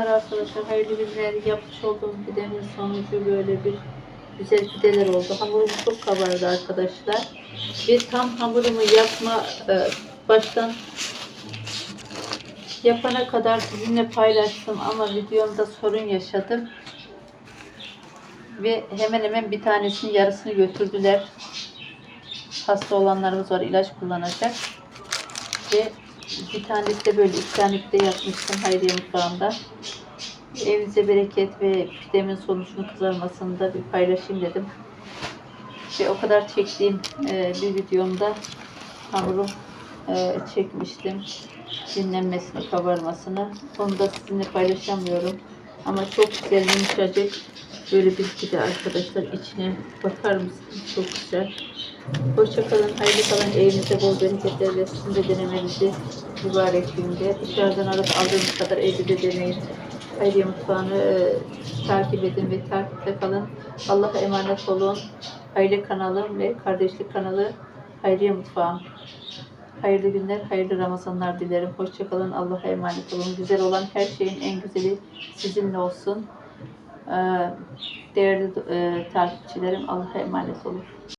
Merhabalar arkadaşlar. Hayırlı günler. Yapmış olduğum pidenin sonucu böyle bir güzel pideler oldu. Hamurum çok kabardı arkadaşlar. Ve tam hamurumu yapma e, baştan yapana kadar sizinle paylaştım ama videomda sorun yaşadım. Ve hemen hemen bir tanesinin yarısını götürdüler. Hasta olanlarımız var ilaç kullanacak. Ve bir tanesi de böyle ikramlikte yapmıştım Hayriye Mutfağı'nda. Evinize bereket ve pidemin sonucunu kızarmasını da bir paylaşayım dedim. Ve o kadar çektiğim e, bir videomda hamurum e, çekmiştim. Dinlenmesini, kabarmasını. Onu da sizinle paylaşamıyorum. Ama çok güzel yumuşacık böyle bir pide arkadaşlar. İçine bakar mısınız? Çok güzel. Hoşçakalın, hayırlı kalın, evinize bol bereketler sizin de denemenizi mübarek günde. Dışarıdan alıp aldığınız kadar evde de deneyin. Hayriye Mutfağı'nı e, takip edin ve takipte kalın. Allah'a emanet olun. Hayırlı kanalım ve kardeşlik kanalı Hayriye Mutfağı. Hayırlı günler, hayırlı Ramazanlar dilerim. Hoşçakalın, Allah'a emanet olun. Güzel olan her şeyin en güzeli sizinle olsun. Ee, Değerli e, takipçilerim, Allah'a emanet olun.